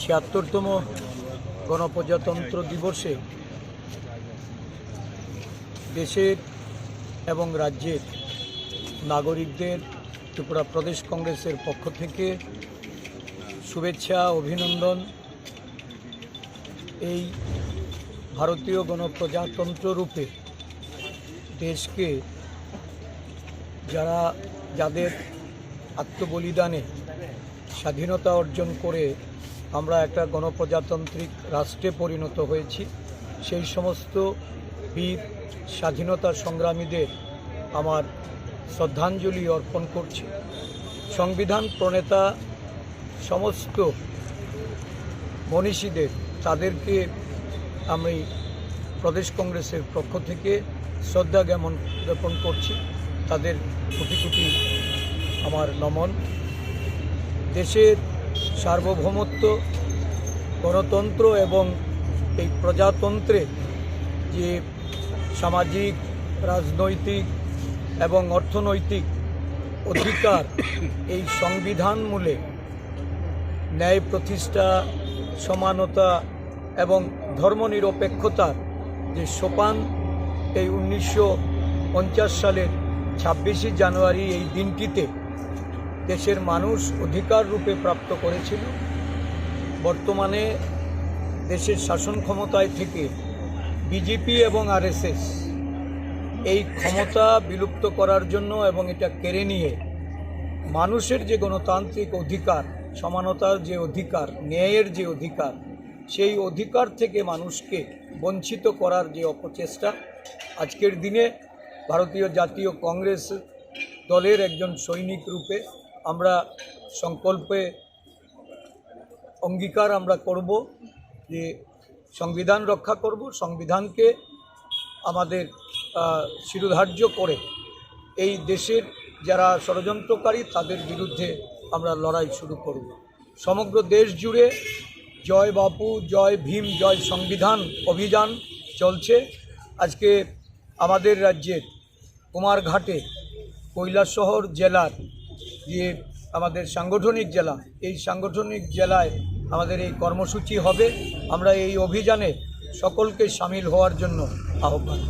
ছিয়াত্তরতম গণপ্রজাতন্ত্র দিবসে দেশের এবং রাজ্যের নাগরিকদের, ত্রিপুরা প্রদেশ কংগ্রেসের পক্ষ থেকে শুভেচ্ছা, অভিনন্দন। এই ভারতীয় গণপ্রজাতন্ত্র রূপে দেশকে যারা, যাদের আত্মবলিদানে স্বাধীনতা অর্জন করে আমরা একটা গণপ্রজাতান্ত্রিক রাষ্ট্রে পরিণত হয়েছি। সেই সমস্ত বীর স্বাধীনতা সংগ্রামীদের আমার শ্রদ্ধাঞ্জলি অর্পণ করছি। সংবিধান প্রণেতা সমস্ত মনীষীদের, তাদেরকে আমি প্রদেশ কংগ্রেসের পক্ষ থেকে শ্রদ্ধা জ্ঞাপন জ্ঞাপন করছি। তাদের কোটি কোটি আমার নমন। দেশের সার্বভৌমত্ব, গণতন্ত্র এবং এই প্রজাতন্ত্রে যে সামাজিক, রাজনৈতিক এবং অর্থনৈতিক অধিকার, এই সংবিধান মূলে ন্যায় প্রতিষ্ঠা, সমানতা এবং ধর্মনিরপেক্ষতার যে সোপান, এই উনিশশো পঞ্চাশ সালের ছাব্বিশে জানুয়ারি এই দিনটিতে দেশের মানুষ অধিকার রূপে প্রাপ্ত করেছিল। বর্তমানে দেশের শাসন ক্ষমতায় থেকে বিজেপি এবং আরএসএস এই ক্ষমতা বিলুপ্ত করার জন্য এবং এটা কেড়ে নিয়ে মানুষের যে গণতান্ত্রিক অধিকার, সমানতার যে অধিকার, ন্যায়ের যে অধিকার, সেই অধিকার থেকে মানুষকে বঞ্চিত করার যে অপচেষ্টা, আজকের দিনে ভারতীয় জাতীয় কংগ্রেস দলের একজন সৈনিক রূপে আমরা সংকল্পে অঙ্গীকার আমরা করব যে সংবিধান রক্ষা করব, সংবিধানকে আমাদের শিরোধার্য করে এই দেশের যারা ষড়যন্ত্রকারী তাদের বিরুদ্ধে আমরা লড়াই শুরু করব। সমগ্র দেশ জুড়ে জয় বাপু, জয় ভীম, জয় সংবিধান অভিযান চলছে। আজকে আমাদের রাজ্যের কুমারঘাটে কৈলাসহর জেলার যে আমাদের সাংগঠনিক জেলা, এই সাংগঠনিক জেলায় আমাদের এই কর্মসূচি হবে। আমরা এই অভিযানে সকলকে সামিল হওয়ার জন্য আহ্বান